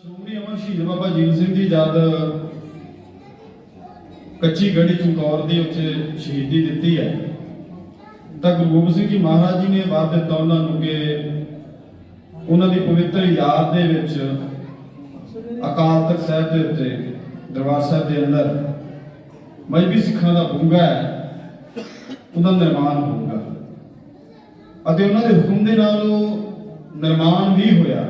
ਸ਼੍ਰੋਮਣੀ ਅਮਰ ਸ਼ਹੀਦ ਬਾਬਾ ਜੀਤ ਸਿੰਘ ਜੀ ਜਦ ਕੱਚੀ ਗੜੀ ਚਮਕੌਰ ਦੀ ਉੱਥੇ ਸ਼ਹੀਦੀ ਦਿੱਤੀ ਹੈ, ਤਾਂ ਗੁਰੂ ਗੋਬਿੰਦ ਸਿੰਘ ਜੀ ਮਹਾਰਾਜ ਜੀ ਨੇ ਵਾਅਦਾ ਦਿੱਤਾ ਉਹਨਾਂ ਨੂੰ ਕਿ ਉਹਨਾਂ ਦੀ ਪਵਿੱਤਰ ਯਾਦ ਦੇ ਵਿੱਚ ਅਕਾਲ ਤਖਤ ਸਾਹਿਬ ਦੇ ਉੱਤੇ, ਦਰਬਾਰ ਸਾਹਿਬ ਦੇ ਅੰਦਰ ਮਜਬੀ ਸਿੱਖਾਂ ਦਾ ਬੁੰਗਾ ਹੈ ਉਹਦਾ ਨਿਰਮਾਣ ਹੋਊਗਾ। ਅਤੇ ਉਹਨਾਂ ਦੇ ਹੁਕਮ ਦੇ ਨਾਲ ਉਹ ਨਿਰਮਾਣ ਵੀ ਹੋਇਆ।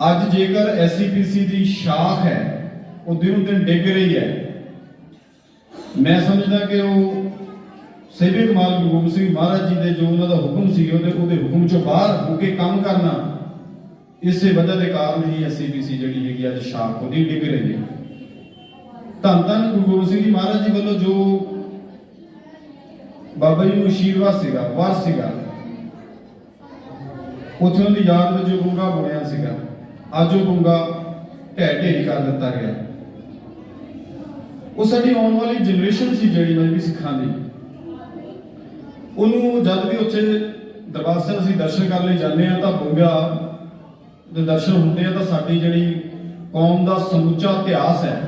ਅੱਜ ਜੇਕਰ ਐਸਸੀਪੀਸੀ ਦੀ ਸ਼ਾਖ ਹੈ, ਉਹ ਦਿਨੋਂ ਦਿਨ ਡਿੱਗ ਰਹੀ ਹੈ। ਮੈਂ ਸਮਝਦਾ ਕਿ ਉਹ ਸੇਵੇ ਕਮਾਲ ਗੁਰੂ ਗੋਬਿੰਦ ਸਿੰਘ ਮਹਾਰਾਜ ਜੀ ਦੇ ਜੋ ਉਹਨਾਂ ਦਾ ਹੁਕਮ ਸੀ ਉਹਦੇ ਉਹਦੇ ਹੁਕਮ ਚੋਂ ਬਾਹਰ ਹੋ ਕੇ ਕੰਮ ਕਰਨਾ, ਇਸੇ ਵਜ੍ਹਾ ਦੇ ਕਾਰਨ ਹੀ ਐਸਸੀਪੀਸੀ ਜਿਹੜੀ ਹੈਗੀ ਅੱਜ ਸ਼ਾਖ ਉਹਦੀ ਡਿੱਗ ਰਹੀ ਹੈ। ਧੰਨ ਧੰਨ ਗੁਰੂ ਗੋਬਿੰਦ ਸਿੰਘ ਜੀ ਮਹਾਰਾਜ ਜੀ ਵੱਲੋਂ ਜੋ ਬਾਬਾ ਜੀ ਨੂੰ ਅਸ਼ੀਰਵਾਦ ਸੀਗਾ, ਵਾਰ ਸੀਗਾ, ਉੱਥੇ ਉਹਦੀ ਯਾਦ ਵਿੱਚ ਜੋ ਗੁੰਗਾ ਬੁਣਿਆ ਸੀਗਾ। ਅੱਜ ਉਹ ਗੁੰਗਾ ਢਹਿ ਢੇਰੀ ਕਰ ਦਿੱਤਾ ਗਿਆ। ਉਹ ਸਾਡੀ ਆਉਣ ਵਾਲੀ ਜਨਰੇਸ਼ਨ ਸੀ ਜਿਹੜੀ ਮੈਂ ਵੀ ਸਿੱਖਾਂ ਦੀ। ਉਹਨੂੰ ਜਦ ਵੀ ਉੱਥੇ ਦਰਬਾਰ ਸਾਹਿਬ ਅਸੀਂ ਦਰਸ਼ਨ ਕਰਨ ਲਈ ਜਾਂਦੇ ਆ ਤਾਂ ਗੁੰਗਾ ਦੇ ਦਰਸ਼ਨ ਹੁੰਦੇ ਆ ਤਾਂ ਸਾਡੀ ਜਿਹੜੀ ਕੌਮ ਦਾ ਸਮੁੱਚਾ ਇਤਿਹਾਸ ਹੈ,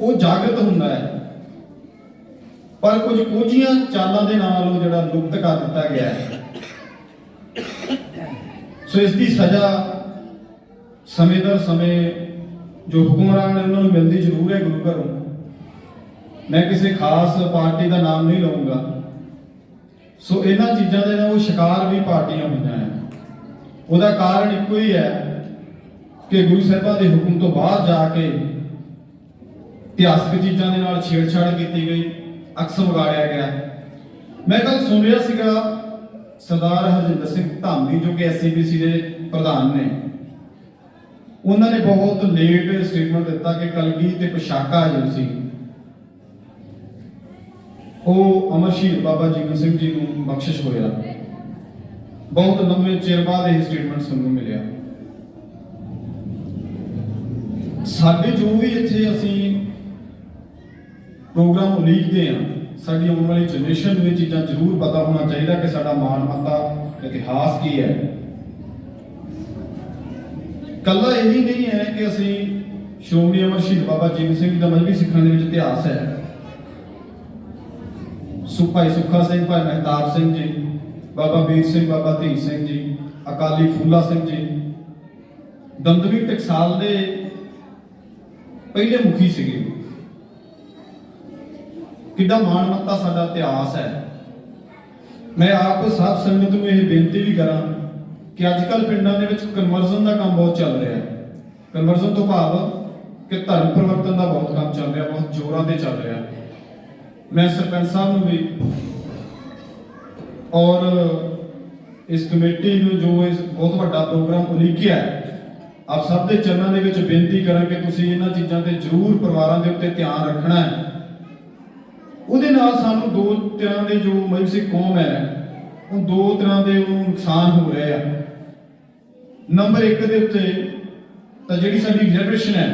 ਉਹ ਜਾਗਰਤ ਹੁੰਦਾ ਹੈ। ਪਰ ਕੁਝ ਕੋਝੀਆਂ ਚਾਲਾਂ ਦੇ ਨਾਲ ਉਹ ਜਿਹੜਾ ਲੁਪਤ ਕਰ ਦਿੱਤਾ ਗਿਆ ਹੈ। ਸੋ ਇਸ ਦੀ ਸਜ਼ਾ ਸਮੇਂ ਦਰ ਸਮੇਂ ਜੋ ਹੁਕਮਰਾਨ ਨੇ ਉਹਨਾਂ ਨੂੰ ਮਿਲਦੀ ਜ਼ਰੂਰ ਹੈ ਗੁਰੂ ਘਰੋਂ। ਮੈਂ ਕਿਸੇ ਖਾਸ ਪਾਰਟੀ ਦਾ ਨਾਮ ਨਹੀਂ ਲਵਾਂਗਾ ਸੋ ਇਹਨਾਂ ਚੀਜ਼ਾਂ ਦੇ ਨਾਲ ਉਹ ਸ਼ਿਕਾਰ ਵੀ ਪਾਰਟੀਆਂ ਹੋਈਆਂ ਹੈ। ਉਹਦਾ ਕਾਰਨ ਇੱਕੋ ਹੀ ਹੈ ਕਿ ਗੁਰੂ ਸਾਹਿਬਾਂ ਦੇ ਹੁਕਮ ਤੋਂ ਬਾਹਰ ਜਾ ਕੇ ਇਤਿਹਾਸਕ ਚੀਜ਼ਾਂ ਦੇ ਨਾਲ ਛੇੜਛਾੜ ਕੀਤੀ ਗਈ, ਅਕਸ ਵਿਗਾੜਿਆ ਗਿਆ। ਮੈਂ ਕੱਲ ਸੁਣ ਰਿਹਾ ਸੀਗਾ ਸਰਦਾਰ ਹਰਜਿੰਦਰ ਸਿੰਘ ਧਾਮੀ, ਜੋ ਕਿ ਐਸਸੀਬੀਸੀ ਦੇ ਪ੍ਰਧਾਨ ਨੇ, ਉਹਨਾਂ ਨੇ ਬਹੁਤ ਲੇਟ ਸਟੇਟਮੈਂਟ ਦਿੱਤਾ ਕਿ ਕਲਗੀ ਤੇ ਪੋਸ਼ਾਕਾ ਜੋ ਸੀ, ਉਹ ਅਮਰ ਸ਼ਹੀਦ ਬਾਬਾ ਜੀਵਨ ਸਿੰਘ ਜੀ ਨੂੰ ਬਖਸ਼ਿਸ਼ ਹੋਇਆ। ਬਹੁਤ ਲੰਮੇ ਚਿਰ ਬਾਅਦ ਇਹ ਸਟੇਟਮੈਂਟ ਸੁਣਨ ਨੂੰ ਮਿਲਿਆ। ਸਾਡੇ ਜੋ ਵੀ ਇੱਥੇ ਅਸੀਂ ਪ੍ਰੋਗਰਾਮ ਉਲੀਕਦੇ ਆ ਸਾਡੀ ਆਉਣ ਵਾਲੀ ਜਨਰੇਸ਼ਨ ਨੂੰ ਇਹ ਚੀਜ਼ਾਂ ਜ਼ਰੂਰ ਪਤਾ ਹੋਣਾ ਚਾਹੀਦਾ ਕਿ ਸਾਡਾ ਮਾਣ ਮੱਤਾ ਇਤਿਹਾਸ ਕੀ ਹੈ। ਕੱਲਾ ਇਹੀ ਨਹੀਂ ਹੈ ਕਿ ਅਸੀਂ ਸ਼੍ਰੋਮਣੀ ਅਮਰ ਸ਼ਹੀਦ ਬਾਬਾ ਜੀਵਨ ਸਿੰਘ ਦਾ ਮਜਬੀ ਸਿੱਖਾਂ ਦੇ ਵਿੱਚ ਇਤਿਹਾਸ ਹੈ। ਸੁਪਾਈ ਸੁੱਖਾ ਸਿੰਘ, ਭਾਈ ਮਹਿਤਾਬ ਸਿੰਘ ਜੀ, ਬਾਬਾ ਵੀਰ ਸਿੰਘ, ਬਾਬਾ ਧੀ ਸਿੰਘ ਜੀ, ਅਕਾਲੀ ਫੂਲਾ ਸਿੰਘ ਜੀ। ਦੰਦਵੀਰ ਟਕਸਾਲ ਦੇ ਪਹਿਲੇ ਮੁਖੀ ਸੀਗੇ। ਕਿੱਡਾ ਮਾਣ ਮੱਤਾ ਸਾਡਾ ਇਤਿਹਾਸ ਹੈ। ਮੈਂ ਆਪ ਸਾਧ ਸੰਗਤ ਨੂੰ ਇਹ ਬੇਨਤੀ ਵੀ ਕਰਾਂ ਕਿ ਅੱਜ ਕੱਲ ਪਿੰਡਾਂ ਦੇ ਵਿੱਚ ਕਨਵਰਜ਼ਨ ਦਾ ਕੰਮ ਬਹੁਤ ਚੱਲ ਰਿਹਾ ਹੈ। ਕਨਵਰਜ਼ਨ ਤੋਂ ਭਾਵ ਕਿ ਧਰਮ ਪਰਿਵਰਤਨ ਦਾ ਬਹੁਤ ਕੰਮ ਚੱਲ ਰਿਹਾ, ਬਹੁਤ ਜ਼ੋਰਾਂ ਤੇ ਚੱਲ ਰਿਹਾ। ਮੈਂ ਸਰਪੰਚ ਸਾਹਿਬ ਨੂੰ ਵੀ ਔਰ ਇਸ ਕਮੇਟੀ ਨੂੰ ਜੋ ਇਸ ਬਹੁਤ ਵੱਡਾ ਪ੍ਰੋਗਰਾਮ ਉਲੀਕਿਆ ਆਪ ਸਭ ਦੇ ਚਰਨਾਂ ਦੇ ਵਿੱਚ ਬੇਨਤੀ ਕਰਾਂ ਕਿ ਤੁਸੀਂ ਇਹਨਾਂ ਚੀਜ਼ਾਂ ਤੇ ਜ਼ਰੂਰ ਪਰਿਵਾਰਾਂ ਦੇ ਉੱਤੇ ਧਿਆਨ ਰੱਖਣਾ ਹੈ। ਉਹਦੇ ਨਾਲ ਸਾਨੂੰ ਦੋ ਤਰ੍ਹਾਂ ਦੇ ਜੋ ਮਜਬੀ ਕੌਮ ਹੈ, ਉਹ ਦੋ ਤਰ੍ਹਾਂ ਦੇ ਉਹਨੂੰ ਨੁਕਸਾਨ ਹੋ ਰਹੇ ਆ। ਨੰਬਰ 1 ਦੇ ਉੱਤੇ ਤਾਂ ਜਿਹੜੀ ਸਾਡੀ ਰਿਜ਼ਰਵੇਸ਼ਨ ਹੈ,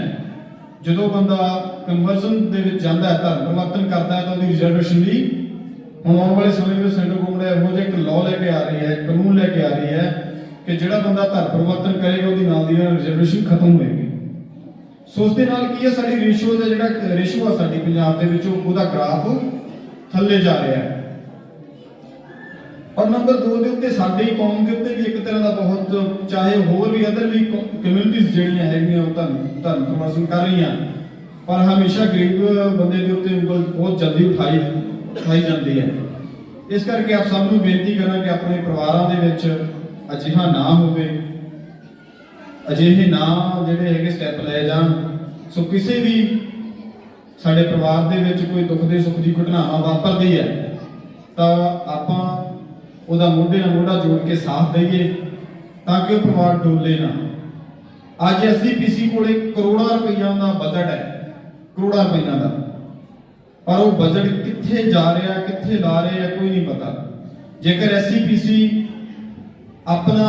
ਜਦੋਂ ਬੰਦਾ ਕਨਵਰਜ਼ਨ ਦੇ ਵਿੱਚ ਜਾਂਦਾ ਹੈ, ਧਰਮ ਪਰਿਵਰਤਨ ਕਰਦਾ ਹੈ, ਤਾਂ ਉਹਦੀ ਰਿਜ਼ਰਵੇਸ਼ਨ ਵੀ ਹੁਣ ਆਉਣ ਵਾਲੇ ਸਮੇਂ ਵਿੱਚ ਸੈਂਟਰ ਗਵਰਨਮੈਂਟ ਇਹੋ ਜਿਹਾ ਇੱਕ ਲਾਅ ਲੈ ਕੇ ਆ ਰਹੀ ਹੈ ਕਾਨੂੰਨ ਲੈ ਕੇ ਆ ਰਹੀ ਹੈ ਕਿ ਜਿਹੜਾ ਬੰਦਾ ਧਰਮ ਪਰਿਵਰਤਨ ਕਰੇਗਾ, ਉਹਦੀ ਨਾਲ ਦੀ ਨਾਲ ਰਿਜ਼ਰਵੇਸ਼ਨ ਖਤਮ ਹੋਏਗੀ। ਸੋ ਉਸ ਦੇ ਨਾਲ ਕੀ ਹੈ? ਸਾਡੀ ਰੇਸ਼ੋ ਦਾ ਜਿਹੜਾ ਰੇਸ਼ੋ ਆ ਸਾਡੀ ਪੰਜਾਬ ਦੇ ਵਿੱਚ, ਉਹਦਾ ਗ੍ਰਾਫ ਥੱਲੇ ਜਾ ਰਿਹਾ ਹੈ। ਔਰ ਨੰਬਰ 2 ਦੇ ਉੱਤੇ ਸਾਡੀ ਕੌਮ ਦੇ ਉੱਤੇ ਵੀ ਇੱਕ ਤਰ੍ਹਾਂ ਦਾ ਬਹੁਤ, ਚਾਹੇ ਹੋਰ ਵੀ ਅਦਰ ਵੀ ਕਮਿਊਨਿਟੀਜ਼ ਜਿਹੜੀਆਂ ਹੈਗੀਆਂ, ਉਹ ਧਰਮ ਧਰਮ ਕਨਵਰਸ਼ਨ ਕਰ ਰਹੀਆਂ। ਪਰ ਹਮੇਸ਼ਾ ਗਰੀਬ ਬੰਦੇ ਦੇ ਉੱਤੇ ਉਂਗਲ ਬਹੁਤ ਜਲਦੀ ਉਠਾਈ ਉਠਾਈ ਜਾਂਦੀ ਹੈ। ਇਸ ਕਰਕੇ ਆਪ ਸਭ ਨੂੰ ਬੇਨਤੀ ਕਰਾਂ ਕਿ ਆਪਣੇ ਪਰਿਵਾਰਾਂ ਦੇ ਵਿੱਚ ਅਜਿਹਾ ਨਾ ਹੋਵੇ। ਅਜਿਹੇ ਨਾ ਜਿਹੜੇ ਹੈਗੇ ਸਟੈਪ ਲਏ ਜਾਣ। ਸੋ ਕਿਸੇ ਵੀ ਸਾਡੇ ਪਰਿਵਾਰ ਦੇ ਵਿੱਚ ਕੋਈ ਦੁੱਖ ਦੇ ਸੁੱਖ ਦੀ ਘਟਨਾਵਾਂ ਵਾਪਰਦੀ ਹੈ, ਤਾਂ ਆਪਾਂ ਉਹਦਾ ਮੋਢੇ ਨਾਲ ਮੋਢਾ ਜੋੜ ਕੇ ਸਾਥ ਦਈਏ ਤਾਂ ਕਿ ਉਹ ਪਰਿਵਾਰ ਡੋਲੇ ਨਾ ਅੱਜ ਐਸਜੀਪੀਸੀ ਕੋਲੇ ਕਰੋੜਾਂ ਰੁਪਈਆ ਦਾ ਬਜਟ ਹੈ, ਕਰੋੜਾਂ ਰੁਪਈਆ ਦਾ। ਪਰ ਉਹ ਬਜਟ ਕਿੱਥੇ ਜਾ ਰਿਹਾ, ਕਿੱਥੇ ਲਾ ਰਿਹਾ, ਕੋਈ ਨਹੀਂ ਪਤਾ। ਜੇਕਰ ਐਸਜੀਪੀਸੀ ਆਪਣਾ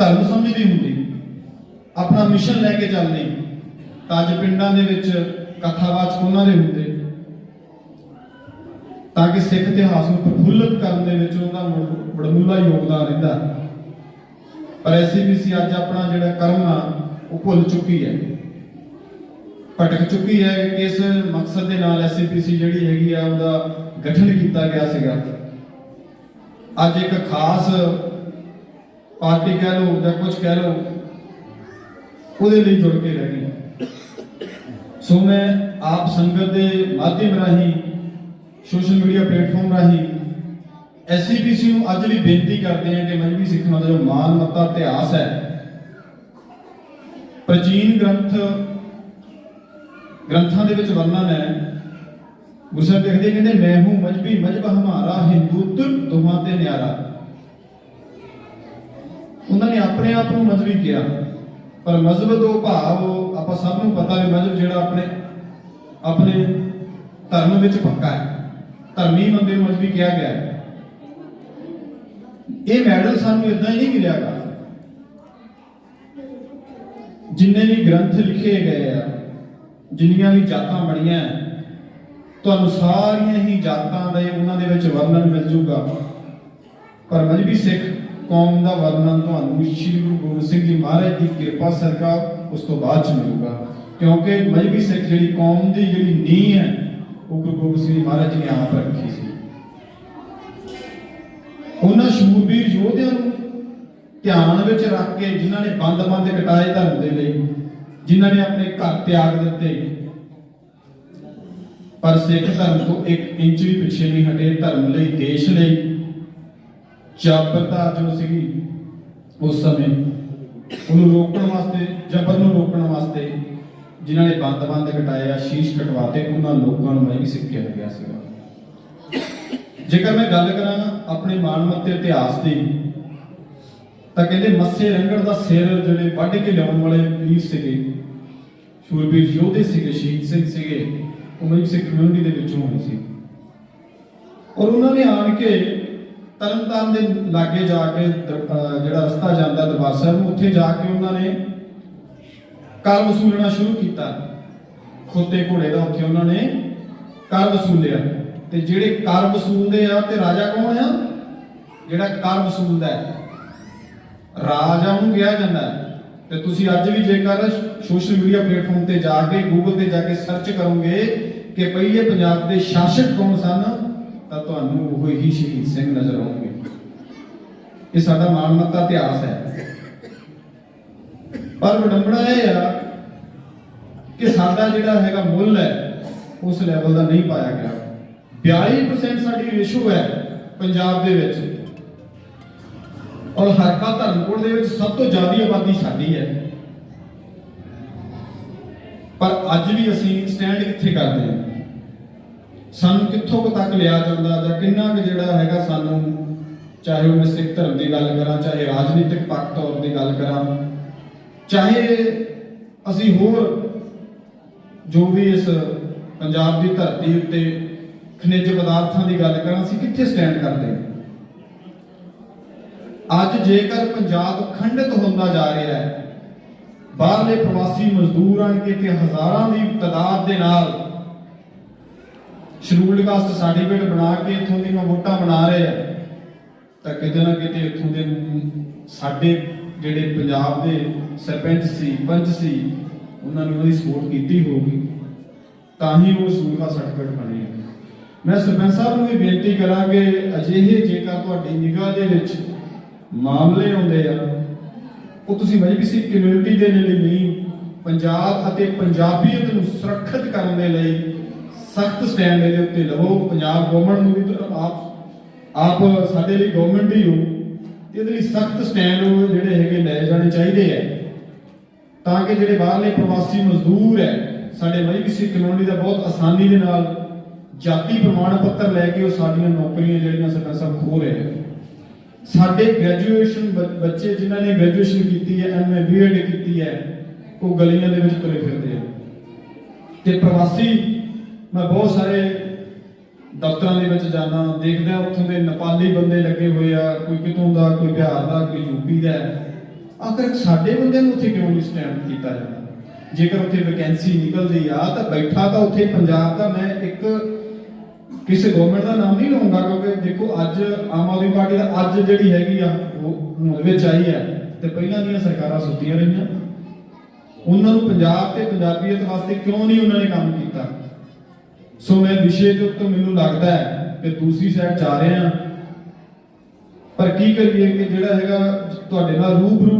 ਧਰਮ ਸਮਝਦੀ ਹੁੰਦੀ। ਆਪਣਾ ਮਿਸ਼ਨ ਲੈ ਕੇ ਚੱਲਦੀ। ਤਾਂ ਅੱਜ ਪਿੰਡਾਂ ਦੇ ਵਿੱਚ ਕਥਾਵਾਚਕ ਉਹਨਾਂ ਦੇ ਹੁੰਦੇ। ਤਾਂ ਕਿ ਸਿੱਖ ਇਤਿਹਾਸ ਨੂੰ ਪ੍ਰਫੁੱਲਤ ਕਰਨ ਦੇ ਵਿੱਚ ਉਹਨਾਂ ਦਾ ਵਡਮੁੱਲਾ ਯੋਗਦਾਨ ਰਹਿੰਦਾ। ਪਰ ਐਸਸੀਬੀਸੀ ਅੱਜ ਆਪਣਾ ਜਿਹੜਾ ਕਰਮ ਆ, ਉਹ ਭੁੱਲ ਚੁੱਕੀ ਹੈ। ਭਟਕ ਚੁੱਕੀ ਹੈ ਕਿ ਕਿਸ ਮਕਸਦ ਦੇ ਨਾਲ ਐਸਸੀਪੀਸੀ ਜਿਹੜੀ ਹੈਗੀ ਆ, ਉਹਦਾ ਗਠਨ ਕੀਤਾ ਗਿਆ ਸੀਗਾ। ਅੱਜ ਇੱਕ ਖਾਸ ਪਾਰਟੀ ਕਹਿ ਲਓ ਜਾਂ ਕੁਝ ਕਹਿ ਲਓ, ਉਹਦੇ ਲਈ ਜੁੜ ਕੇ ਰਹਿ ਗਈ ਸੋ ਮੈਂ ਆਪ ਸੰਗਤ ਦੇ ਮਾਧਿਅਮ ਰਾਹੀਂ, ਸੋਸ਼ਲ ਮੀਡੀਆ ਪਲੇਟਫਾਰਮ ਰਾਹੀਂ ਐਸਸੀਪੀਸੀ ਨੂੰ ਅੱਜ ਵੀ ਬੇਨਤੀ ਕਰਦੇ ਹਾਂ ਕਿ ਮਜਬੀ ਸਿੱਖਾਂ ਦਾ ਜੋ ਮਾਨ ਮੱਤਾ, ਇਤਿਹਾਸ ਹੈ। ਪ੍ਰਾਚੀਨ ਗ੍ਰੰਥ, ਗ੍ਰੰਥਾਂ ਦੇ ਵਿੱਚ ਵਰਣਨ ਹੈ। ਗੁਰੂ ਸਾਹਿਬ ਲਿਖਦੇ ਕਹਿੰਦੇ, ਮੈਂ ਹੂੰ ਮਜਬੀ ਮਜਬ ਹਮਾਰਾ ਹਿੰਦੂਤਵ ਦੋਹਾਂ ਤੇ ਨਿਆਰਾ। ਉਹਨਾਂ ਨੇ ਆਪਣੇ ਆਪ ਨੂੰ ਮਜਬੀ ਕਿਹਾ। ਪਰ ਮਜ਼ਹਬ ਤੋਂ ਭਾਵ ਆਪਾਂ ਸਭ ਨੂੰ ਪਤਾ ਵੀ ਮਜ਼ਹਬ ਜਿਹੜਾ ਆਪਣੇ ਆਪਣੇ ਧਰਮ ਵਿੱਚ ਪੱਕਾ ਹੈ। ਧਰਮੀ ਬੰਦੇ ਨੂੰ ਮਜਬੀ ਕਿਹਾ ਗਿਆ ਹੈ। ਇਹ ਮੈਡਲ ਸਾਨੂੰ ਇਦਾਂ ਹੀ ਨਹੀਂ ਮਿਲਿਆਗਾ ਜਿੰਨੇ ਵੀ ਗ੍ਰੰਥ ਲਿਖੇ ਗਏ ਆ, ਜਿੰਨੀਆਂ ਵੀ ਜਾਤਾਂ ਬਣੀਆਂ ਤੁਹਾਨੂੰ ਸਾਰੀਆਂ ਹੀ ਜਾਤਾਂ ਦੇ ਉਹਨਾਂ ਦੇ ਵਿੱਚ ਵਰਣਨ ਮਿਲ ਜੂਗਾ। ਪਰ ਮਜਬੀ ਸਿੱਖ ਕੌਮ ਦਾ ਵਰਣਨ ਤੁਹਾਨੂੰ ਸ਼੍ਰੀ ਗੁਰੂ ਗੋਬਿੰਦ ਸਿੰਘ ਜੀ ਮਹਾਰਾਜ ਦੀ ਕਿਰਪਾ ਸਰਕਾਰ ਉਸ ਤੋਂ ਬਾਅਦ ਚ ਮਿਲੂਗਾ। ਕਿਉਂਕਿ ਮਜਬੀ ਸਿੱਖ ਜਿਹੜੀ ਕੌਮ ਦੀ ਜਿਹੜੀ ਨੀਂਹ ਹੈ, ਉਹ ਗੁਰੂ ਗੋਬਿੰਦ ਸਿੰਘ ਜੀ ਮਹਾਰਾਜ ਜੀ ਨੇ ਆਪ ਰੱਖੀ ਸੀ। ਉਹਨਾਂ ਸ਼ੂਰਬੀਰ ਯੋਧਿਆਂ ਨੂੰ ਧਿਆਨ ਵਿੱਚ ਰੱਖ ਕੇ ਜਿਨ੍ਹਾਂ ਨੇ ਬੰਦ-ਬੰਦ ਕਟਾਏ ਧਰਮ ਦੇ ਲਈ, ਜਿਨ੍ਹਾਂ ਨੇ ਆਪਣੇ ਘਰ ਤਿਆਗ ਦਿੱਤੇ। ਪਰ ਸਿੱਖ ਧਰਮ ਤੋਂ ਇੱਕ ਇੰਚ ਵੀ ਪਿੱਛੇ ਨਹੀਂ ਹਟੇ, ਧਰਮ ਲਈ, ਦੇਸ਼ ਲਈ ਜਾਬਰਤਾ ਜੋ ਸੀਗੀ ਉਸ ਸਮੇਂ, ਉਹਨੂੰ ਰੋਕਣ ਵਾਸਤੇ, ਜਬਰ ਨੂੰ ਰੋਕਣ ਵਾਸਤੇ ਜਿਨ੍ਹਾਂ ਨੇ ਬੰਦ-ਬੰਦ ਕਟਾਏ ਆ, ਸ਼ੀਸ਼ ਕਟਵਾਤੇ, ਉਹਨਾਂ ਲੋਕਾਂ ਨੂੰ ਮੈਂ ਵੀ ਸਿੱਖਿਆ ਗਿਆ ਸੀਗਾ। ਜੇਕਰ ਮੈਂ ਗੱਲ ਕਰਾਂ ਆਪਣੇ ਮਾਨਮੱਤੇ ਇਤਿਹਾਸ ਦੀ, ਤਾਂ ਕਹਿੰਦੇ ਮੱਸੇ ਰੰਗੜ ਦਾ ਸਿਰ ਜਿਹੜੇ ਵੱਢ ਕੇ ਲਿਆਉਣ ਵਾਲੇ ਵੀਰ ਸੀਗੇ, ਸ਼ੂਰਬੀਰ ਯੋਧੇ ਸੀਗੇ, ਸ਼ਹੀਦ ਸਿੰਘ ਸੀਗੇ, ਉਹ ਮੇਰੀ ਸਿੱਖ ਕਮਿਊਨਿਟੀ ਦੇ ਵਿੱਚੋਂ ਹੋਏ ਸੀ। ਔਰ ਉਹਨਾਂ ਨੇ ਆਣ ਕੇ ਤਰਨਤਾਰਨ ਦੇ ਲਾਗੇ ਜਾ ਕੇ ਦਰ- ਜਿਹੜਾ ਰਸਤਾ ਜਾਂਦਾ ਦਰਬਾਰ ਸਾਹਿਬ ਨੂੰ, ਉੱਥੇ ਜਾ ਕੇ ਉਹਨਾਂ ਨੇ ਕਰ ਵਸੂਲਣਾ ਸ਼ੁਰੂ ਕੀਤਾ। ਖੋਤੇ ਘੋੜੇ ਦਾ ਉੱਥੇ ਉਹਨਾਂ ਨੇ ਕਰ ਵਸੂਲਿਆ। ਤੇ ਜਿਹੜੇ ਕਰ ਵਸੂਲਦੇ ਆ, ਤੇ ਰਾਜਾ ਕੌਣ ਆ? ਜਿਹੜਾ ਕਰ ਵਸੂਲਦਾ ਹੈ। ਰਾਜਾ ਨੂੰ ਕਿਹਾ ਜਾਂਦਾ ਤੇ ਤੁਸੀਂ ਅੱਜ ਵੀ ਜੇਕਰ ਸੋਸ਼ਲ ਮੀਡੀਆ ਪਲੇਟਫਾਰਮ ਤੇ ਜਾ ਕੇ ਗੂਗਲ ਤੇ ਜਾ ਕੇ ਸਰਚ ਕਰੋਗੇ ਕਿ ਪਹਿਲੇ ਪੰਜਾਬ ਦੇ ਸ਼ਾਸਕ ਕੌਣ ਸਨ? ਤਾਂ ਤੁਹਾਨੂੰ ਉਹ ਹੀ ਸ਼ਹੀਦ ਸਿੰਘ ਨਜ਼ਰ ਆਉਣਗੇ। ਇਹ ਸਾਡਾ ਮਾਨਮੱਤਾ ਇਤਿਹਾਸ ਹੈ। ਪਰ ਵਿਡੰਬਣਾ ਇਹ ਆ ਕਿ ਸਾਡਾ ਜਿਹੜਾ ਹੈਗਾ ਮੁੱਲ ਹੈ, ਉਸ ਲੈਵਲ ਦਾ ਨਹੀਂ ਪਾਇਆ ਗਿਆ। 42% ਸਾਡੀ ਰੇਸ਼ੋ ਹੈ ਪੰਜਾਬ ਦੇ ਵਿੱਚ। ਔਰ ਹਰਕਾ ਧਰਮਕੋਟ ਦੇ ਵਿੱਚ ਸਭ ਤੋਂ ਜ਼ਿਆਦਾ ਆਬਾਦੀ ਸਾਡੀ ਹੈ। ਪਰ ਅੱਜ ਵੀ ਅਸੀਂ ਸਟੈਂਡ ਕਿੱਥੇ ਕਰਦੇ ਹਾਂ? ਸਾਨੂੰ ਕਿੱਥੋਂ ਕੁ ਤੱਕ ਲਿਆ ਜਾਂਦਾ ਜਾਂ ਕਿੰਨਾ ਕੁ ਜਿਹੜਾ ਹੈਗਾ ਸਾਨੂੰ ਚਾਹੇ ਉਹ ਮੈਂ ਸਿੱਖ ਧਰਮ ਦੀ ਗੱਲ ਕਰਾਂ, ਚਾਹੇ ਰਾਜਨੀਤਿਕ ਪੱਖ ਤੌਰ ਦੀ ਗੱਲ ਕਰਾਂ, ਚਾਹੇ ਅਸੀਂ ਹੋਰ ਜੋ ਵੀ ਇਸ ਪੰਜਾਬ ਦੀ ਧਰਤੀ ਉੱਤੇ ਖਣਿਜ ਪਦਾਰਥਾਂ ਦੀ ਗੱਲ ਕਰਾਂ, ਅਸੀਂ ਕਿੱਥੇ ਸਟੈਂਡ ਕਰਦੇ ਹਾਂ? ਅੱਜ ਜੇਕਰ ਪੰਜਾਬ ਖੰਡਿਤ ਹੁੰਦਾ ਜਾ ਰਿਹਾ ਹੈ, ਬਾਹਰਲੇ ਪ੍ਰਵਾਸੀ ਮਜ਼ਦੂਰ ਆਣ ਕੇ ਤੇ ਹਜ਼ਾਰਾਂ ਦੀ ਤਾਦਾਦ ਦੇ ਨਾਲ ਸ਼ਡਿਊਲਡ ਕਾਸਟ ਸਰਟੀਫਿਕੇਟ ਬਣਾ ਕੇ ਇਥੋਂ ਦੀਆਂ ਵੋਟਾਂ ਬਣਾ ਰਹੇ। ਆ ਤਾਂ ਕਿਤੇ ਨਾ ਕਿਤੇ ਇਥੋਂ ਦੇ ਸਾਡੇ ਜਿਹੜੇ ਪੰਜਾਬ ਦੇ ਸਰਪੰਚ ਸੀ, ਪੰਚ ਸੀ, ਉਹਨਾਂ ਨੇ ਉਹਦੀ ਸਪੋਰਟ ਕੀਤੀ ਹੋਊਗੀ। ਤਾਂ ਹੀ ਉਹ ਸ਼ਡਿਊਲਡ ਕਾਸਟ ਸਰਟੀਫਿਕੇਟ ਬਣੇ ਆ। ਮੈਂ ਸਰਪੰਚ ਸਾਹਿਬ ਨੂੰ ਵੀ ਬੇਨਤੀ ਕਰਾਂਗੇ, ਅਜਿਹੇ ਜੇਕਰ ਤੁਹਾਡੀ ਨਿਗਾਹ ਦੇ ਵਿੱਚ ਮਾਮਲੇ ਆਉਂਦੇ ਆ, ਉਹ ਤੁਸੀਂ ਮਜਬੀ ਕਮਿਊਨਿਟੀ ਦੇ ਲਈ ਨਹੀਂ, ਪੰਜਾਬ ਅਤੇ ਪੰਜਾਬੀਅਤ ਨੂੰ ਸੁਰੱਖਿਅਤ ਕਰਨ ਦੇ ਲਈ ਸਖਤ ਸਟੈਂਡ ਇਹਦੇ ਉੱਤੇ ਲਵੋ। ਪੰਜਾਬ ਗਵਰਨਮੈਂਟ ਨੂੰ ਵੀ ਆਪ ਆਪ ਸਾਡੇ ਲਈ ਗਵਰਨਮੈਂਟ ਹੀ ਹੋ। ਇਹਦੇ ਲਈ ਸਖਤ ਸਟੈਂਡ ਜਿਹੜੇ ਹੈਗੇ ਲੈ ਜਾਣੇ ਚਾਹੀਦੇ ਆ। ਤਾਂ ਕਿ ਜਿਹੜੇ ਬਾਹਰਲੇ ਪ੍ਰਵਾਸੀ ਮਜ਼ਦੂਰ ਹੈ, ਸਾਡੇ ਮਜਬੀ ਕਲੋਨੀ ਦਾ ਬਹੁਤ ਆਸਾਨੀ ਦੇ ਨਾਲ ਜਾਤੀ ਪ੍ਰਮਾਣ ਪੱਤਰ ਲੈ ਕੇ ਉਹ ਸਾਡੀਆਂ ਨੌਕਰੀਆਂ ਜਿਹੜੀਆਂ ਸਾਡਾ ਸਭ ਖੋ ਰਹੇ ਆ ਸਾਡੇ ਗ੍ਰੈਜੂਏਸ਼ਨ ਬੱਚੇ ਜਿਨ੍ਹਾਂ ਨੇ ਗ੍ਰੈਜੂਏਸ਼ਨ ਕੀਤੀ ਹੈ ਐਮਏ ਬੀਐਡ ਕੀਤੀ ਹੈ, ਉਹ ਗਲੀਆਂ ਦੇ ਵਿੱਚ ਤੁਰੇ ਫਿਰਦੇ ਆ। ਤੇ ਪ੍ਰਵਾਸੀ ਮੈਂ ਬਹੁਤ ਸਾਰੇ ਦਫ਼ਤਰਾਂ ਦੇ ਵਿੱਚ ਜਾਣਾ ਦੇਖਦਾ ਉੱਥੋਂ ਦੇ ਨੇਪਾਲੀ ਬੰਦੇ ਲੱਗੇ ਹੋਏ ਆ, ਕੋਈ ਕਿਤੋਂ ਦਾ, ਕੋਈ ਬਿਹਾਰ ਦਾ, ਕੋਈ ਯੂਪੀ ਦਾ। ਹੈ। ਆਖਰ ਸਾਡੇ ਬੰਦੇ ਨੂੰ ਉੱਥੇ ਕਿਉਂ ਨਹੀਂ ਸਟੈਂਡ ਕੀਤਾ ਜਾਂਦਾ? ਜੇਕਰ ਉੱਥੇ ਵੈਕੈਂਸੀ ਨਿਕਲਦੀ ਆ, ਤਾਂ ਬੈਠਾ ਤਾਂ ਉੱਥੇ ਪੰਜਾਬ ਦਾ ਮੈਂ ਇੱਕ ਕਿਸੇ ਗਵਰਨਮੈਂਟ ਦਾ ਨਾਮ ਨਹੀਂ ਲਵਾਂਗਾ ਕਿਉਂਕਿ ਦੇਖੋ ਅੱਜ ਆਮ ਆਦਮੀ ਪਾਰਟੀ ਦਾ ਅੱਜ ਜਿਹੜੀ ਹੈਗੀ ਆ, ਉਹ ਹੁਣ ਵਿੱਚ ਆਈ ਹੈ ਤੇ ਪਹਿਲਾਂ ਦੀਆਂ ਸਰਕਾਰਾਂ ਸੁੱਤੀਆਂ ਰਹੀਆਂ। ਉਹਨਾਂ ਨੂੰ ਪੰਜਾਬ ਤੇ ਪੰਜਾਬੀਅਤ ਵਾਸਤੇ ਕਿਉਂ ਨਹੀਂ ਉਹਨਾਂ ਨੇ ਕੰਮ ਕੀਤਾ? ਸੋ ਮੈਂ ਵਿਸ਼ੇ ਦੇ ਉੱਤੇ ਮੈਨੂੰ ਲੱਗਦਾ ਹੈ ਕਿ ਦੂਸਰੀ ਸਾਈਡ ਜਾ ਰਹੇ ਹਾਂ। ਪਰ ਕੀ ਕਰੀਏ ਕਿ ਜਿਹੜਾ ਹੈਗਾ ਤੁਹਾਡੇ ਨਾਲ ਰੂਬਰੂ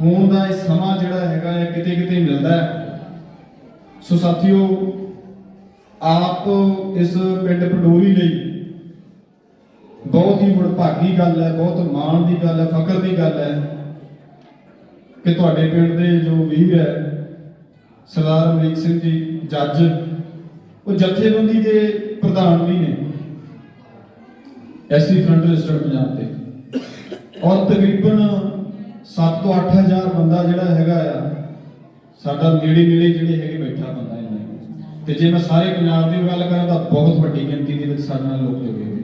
ਹੋਣ ਦਾ ਇਹ ਸਮਾਂ ਜਿਹੜਾ ਹੈਗਾ ਹੈ ਕਿਤੇ ਕਿਤੇ ਮਿਲਦਾ ਹੈ। ਸੋ ਸਾਥੀਓ, ਆਪ ਇਸ ਪਿੰਡ ਪਡੋਰੀ ਲਈ ਬਹੁਤ ਹੀ ਵਡਭਾਗੀ ਗੱਲ ਹੈ, ਬਹੁਤ ਮਾਣ ਦੀ ਗੱਲ ਹੈ, ਫਖਰ ਦੀ ਗੱਲ ਹੈ ਕਿ ਤੁਹਾਡੇ ਪਿੰਡ ਦੇ ਜੋ ਵੀਰ ਹੈ, ਸਰਦਾਰ ਅਮਰੀਕ ਸਿੰਘ ਜੀ, ਜੱਜ ਉਹ ਜਥੇਬੰਦੀ ਦੇ ਪ੍ਰਧਾਨ ਵੀ ਨੇ। ਐਸੀ ਫਰੰਟ ਰਜਿਸਟਰਡ ਪੰਜਾਬ ਦੇ। ਔਰ ਤਕਰੀਬਨ 7 ਤੋਂ 8000 ਬੰਦਾ ਜਿਹੜਾ ਹੈਗਾ ਆ, ਸਾਡਾ ਨੇੜੇ ਨੇੜੇ ਜਿਹੜੇ ਹੈਗੇ ਬੈਠਾ ਬੰਦਾ ਇਹਨਾਂ ਤੇ ਜੇ ਮੈਂ ਸਾਰੇ ਪੰਜਾਬ ਦੀ ਗੱਲ ਕਰਾਂ ਤਾਂ ਬਹੁਤ ਵੱਡੀ ਗਿਣਤੀ ਦੇ ਵਿੱਚ ਸਾਡੇ ਨਾਲ ਲੋਕ ਜੁੜੇ ਹੋਏ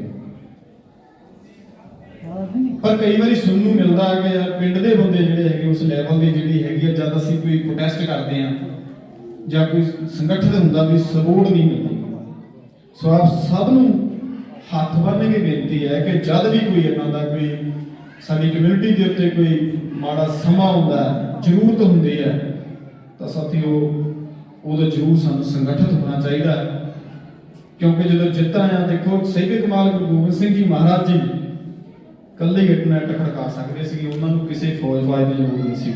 ਪਰ ਕਈ ਵਾਰੀ ਸੁਣਨ ਨੂੰ ਮਿਲਦਾ ਹੈ ਕਿ ਯਾਰ ਪਿੰਡ ਦੇ ਬੰਦੇ ਜਿਹੜੇ ਹੈਗੇ, ਉਸ ਲੈਵਲ ਦੀ ਜਿਹੜੀ ਹੈਗੀ ਆ, ਜਦ ਅਸੀਂ ਕੋਈ ਪ੍ਰੋਟੈਸਟ ਕਰਦੇ ਆ ਜਾਂ ਕੋਈ ਸੰਗਠਿਤ ਹੁੰਦਾ ਵੀ ਸਪੋਰਟ ਨਹੀਂ ਮਿਲਦੀ। ਸੋ ਆਪ ਸਭ ਨੂੰ ਹੱਥ ਬੰਨ ਕੇ ਬੇਨਤੀ ਹੈ ਕਿ ਜਦ ਵੀ ਕੋਈ ਇਹਨਾਂ ਦਾ ਕੋਈ ਸਾਡੀ ਕਮਿਊਨਿਟੀ ਦੇ ਉੱਤੇ ਕੋਈ ਮਾੜਾ ਸਮਾਂ ਹੁੰਦਾ ਜ਼ਰੂਰਤ ਹੁੰਦੀ ਹੈ, ਤਾਂ ਸਾਥੀਓ ਉਦੋਂ ਜ਼ਰੂਰ ਸਾਨੂੰ ਸੰਗਠਿਤ ਹੋਣਾ ਚਾਹੀਦਾ ਕਿਉਂਕਿ ਜਦੋਂ ਜਿੱਤਾਂ ਆ ਦੇਖੋ ਸਹੀਦ ਕਮਾਲ ਗੁਰੂ ਗੋਬਿੰਦ ਸਿੰਘ ਜੀ ਮਹਾਰਾਜ ਜੀ ਕੱਲੇ ਹੀ ਇੰਟਰਨੈਟ ਖੜਕਾ ਸਕਦੇ ਸੀ ਉਹਨਾਂ ਨੂੰ ਕਿਸੇ ਫੌਜ ਫਾਜ ਦੀ ਜ਼ਰੂਰਤ ਨਹੀਂ ਸੀ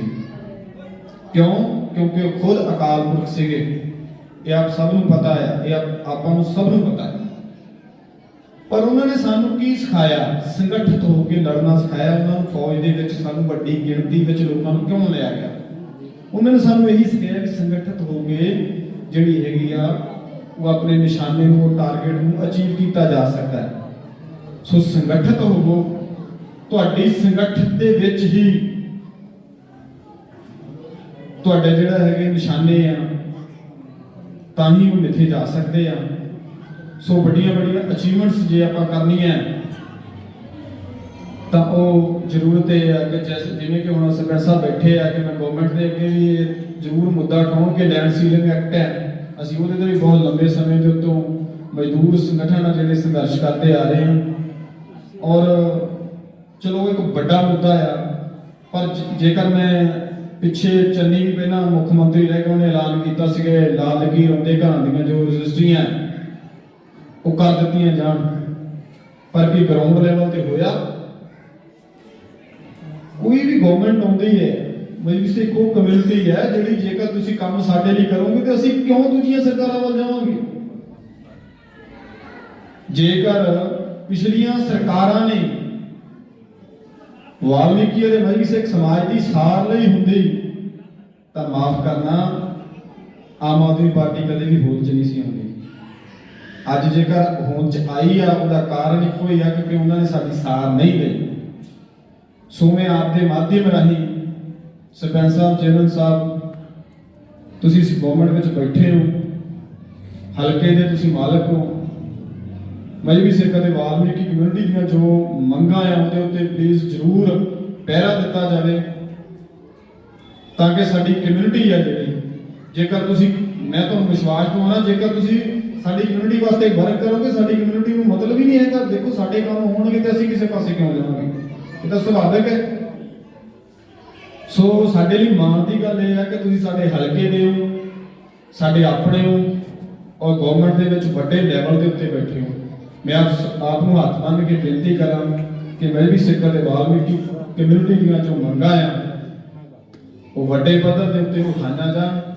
ਕਿਉਂ? ਕਿਉਂਕਿ ਉਹ ਖੁਦ ਅਕਾਲ ਪੁਰਖ ਸੀਗੇ। ਇਹ ਆਪ ਸਭ ਨੂੰ ਪਤਾ ਹੈ ਇਹ ਆਪਾਂ ਨੂੰ ਸਭ ਨੂੰ ਪਤਾ ਹੈ ਪਰ ਉਹਨਾਂ ਨੇ ਸਾਨੂੰ ਕੀ ਸਿਖਾਇਆ? ਸੰਗਠਿਤ ਹੋ ਕੇ ਲੜਨਾ ਸਿਖਾਇਆ। ਉਹਨਾਂ ਨੂੰ ਫੌਜ ਦੇ ਵਿੱਚ ਸਾਨੂੰ ਵੱਡੀ ਗਿਣਤੀ ਵਿੱਚ ਲੋਕਾਂ ਨੂੰ ਕਿਉਂ ਲਿਆ ਗਿਆ? ਉਹਨਾਂ ਨੇ ਸਾਨੂੰ ਇਹੀ ਸਿਖਾਇਆ ਕਿ ਸੰਗਠਿਤ ਹੋ ਕੇ ਜਿਹੜੀ ਹੈਗੀ ਆ, ਉਹ ਆਪਣੇ ਨਿਸ਼ਾਨੇ ਨੂੰ ਟਾਰਗੇਟ ਨੂੰ ਅਚੀਵ ਕੀਤਾ ਜਾ ਸਕਦਾ ਹੈ। ਸੋ ਸੰਗਠਿਤ ਹੋਵੋ। ਤੁਹਾਡੀ ਸੰਗਠਿਤ ਦੇ ਵਿੱਚ ਹੀ ਤੁਹਾਡੇ ਜਿਹੜਾ ਹੈਗੇ ਨਿਸ਼ਾਨੇ ਆ, ਤਾਂ ਹੀ ਉਹ ਮਿੱਥੇ ਜਾ ਸਕਦੇ ਆ। ਸੋ ਵੱਡੀਆਂ ਵੱਡੀਆਂ ਅਚੀਵਮੈਂਟਸ ਜੇ ਆਪਾਂ ਕਰਨੀਆਂ ਤਾਂ ਉਹ ਜ਼ਰੂਰਤ ਇਹ ਆ ਕਿ ਜੈਸੇ ਜਿਵੇਂ ਕਿ ਹੁਣ ਸਰਪੰਚ ਸਾਹਿਬ ਬੈਠੇ ਆ ਕਿ ਮੈਂ ਗਵਰਨਮੈਂਟ ਦੇ ਅੱਗੇ ਵੀ ਇਹ ਜ਼ਰੂਰ ਮੁੱਦਾ ਉਠਾਉਂ ਕਿ ਲੈਂਡ ਸੀਲਿੰਗ ਐਕਟ ਹੈ। ਅਸੀਂ ਉਹਦੇ ਤੇ ਵੀ ਬਹੁਤ ਲੰਬੇ ਸਮੇਂ ਦੇ ਉੱਤੋਂ ਮਜ਼ਦੂਰ ਸੰਗਠਨ ਆ ਜਿਹੜੇ ਸੰਘਰਸ਼ ਕਰਦੇ ਆ ਰਹੇ ਹਾਂ। ਔਰ ਚਲੋ ਇੱਕ ਵੱਡਾ ਮੁੱਦਾ ਆ, ਪਰ ਜੇਕਰ ਮੈਂ ਪਿੱਛੇ ਚੰਨੀ ਵੀ ਪਹਿਲਾਂ ਮੁੱਖ ਮੰਤਰੀ ਰਹਿ ਕੇ ਉਹਨੇ ਐਲਾਨ ਕੀਤਾ ਸੀਗਾ ਲਾਲ ਲਕੀਰ ਹੁੰਦੇ ਘਰਾਂ ਦੀਆਂ ਜੋ ਰਜਿਸਟਰੀਆਂ ਉਹ ਕਰ ਦਿੱਤੀਆਂ ਜਾਣ। ਪਰ ਕੀ ਗਰਾਊਂਡ ਲੈਵਲ ਤੇ ਹੋਇਆ? ਕੋਈ ਵੀ ਗਵਰਨਮੈਂਟ ਆਉਂਦੀ ਹੈ ਮੇਰੀ ਸੇ ਕੋ ਕਮਿਊਨਿਟੀ ਹੈ ਜਿਹੜੀ ਜੇਕਰ ਤੁਸੀਂ ਕੰਮ ਸਾਡੇ ਲਈ ਕਰੋਗੇ ਤੇ ਅਸੀਂ ਕਿਉਂ ਦੂਜੀਆਂ ਸਰਕਾਰਾਂ ਵੱਲ ਜਾਵਾਂਗੇ? ਜੇਕਰ ਪਿਛਲੀਆਂ ਸਰਕਾਰਾਂ ਨੇ ਵਾਲਮੀਕੀ ਅਤੇ ਮਜਬੀ ਸਿੱਖ ਸਮਾਜ ਦੀ ਸਾਰ ਲਈ ਹੁੰਦੀ, ਤਾਂ ਮਾਫ ਕਰਨਾ, ਆਮ ਆਦਮੀ ਪਾਰਟੀ ਕਦੇ ਵੀ ਹੋਂਦ ਚ ਨਹੀਂ ਸੀ ਆਉਂਦੀ। ਅੱਜ ਜੇਕਰ ਹੋਂਦ ਚ ਆਈ ਆ, ਉਹਦਾ ਕਾਰਨ ਇੱਕੋ ਹੀ ਆ ਕਿ ਉਹਨਾਂ ਨੇ ਸਾਡੀ ਸਾਰ ਨਹੀਂ ਲਈ। ਸੋ ਮੈਂ ਆਪ ਦੇ ਮਾਧਿਅਮ ਰਾਹੀਂ ਸਰਪੰਚ ਸਾਹਿਬ, ਚੇਅਰਮੈਨ ਸਾਹਿਬ, ਤੁਸੀਂ ਇਸ ਗਵਰਨਮੈਂਟ ਵਿੱਚ ਬੈਠੇ ਹੋ, ਹਲਕੇ ਦੇ ਤੁਸੀਂ ਮਾਲਕ ਹੋ ਮਜਬੀ ਸਿੱਖ ਅਤੇ ਵਾਲਮੀਕੀ ਕਮਿਊਨਿਟੀ ਦੀਆਂ ਜੋ ਮੰਗਾਂ ਆ ਉਹਦੇ ਉੱਤੇ ਪਲੀਜ਼ ਜ਼ਰੂਰ ਪਹਿਰਾ ਦਿੱਤਾ ਜਾਵੇ ਤਾਂ ਕਿ ਸਾਡੀ ਕਮਿਊਨਿਟੀ ਹੈ ਜਿਹੜੀ, ਜੇਕਰ ਤੁਸੀਂ, ਮੈਂ ਤੁਹਾਨੂੰ ਵਿਸ਼ਵਾਸ ਦਵਾਉਣਾ, ਜੇਕਰ ਤੁਸੀਂ ਸਾਡੀ ਕਮਿਊਨਿਟੀ ਵਾਸਤੇ ਵਰਕ ਕਰੋਗੇ, ਸਾਡੀ ਕਮਿਊਨਿਟੀ ਨੂੰ ਮਤਲਬ ਹੀ ਨਹੀਂ ਹੈਗਾ, ਦੇਖੋ ਸਾਡੇ ਕੰਮ ਹੋਣਗੇ ਤਾਂ ਅਸੀਂ ਕਿਸੇ ਪਾਸੇ ਕਿਉਂ ਜਾਵਾਂਗੇ? ਇਹ ਤਾਂ ਸੁਭਾਵਿਕ ਹੈ। ਸੋ ਸਾਡੇ ਲਈ ਮਾਣ ਦੀ ਗੱਲ ਇਹ ਹੈ ਕਿ ਤੁਸੀਂ ਸਾਡੇ ਹਲਕੇ ਦੇ ਹੋ, ਸਾਡੇ ਆਪਣੇ ਹੋ, ਔਰ ਗਵਰਨਮੈਂਟ ਦੇ ਵਿੱਚ ਵੱਡੇ ਲੈਵਲ ਦੇ ਉੱਤੇ ਬੈਠੇ ਹੋ। ਮੈਂ ਆਪ ਆਪ ਨੂੰ ਹੱਥ ਬੰਨ੍ਹ ਕੇ ਬੇਨਤੀ ਕਰਾਂ ਕਿ ਮੈਂ ਵੀ ਸਿੱਖ ਅਤੇ ਵਾਲਮੀਕੀ ਕਮਿਊਨਿਟੀ ਦੀਆਂ ਜੋ ਮੰਗਾਂ ਆ। ਉਹ ਵੱਡੇ ਪੱਧਰ ਦੇ ਉੱਤੇ ਉਠਾਈਆਂ ਜਾਣ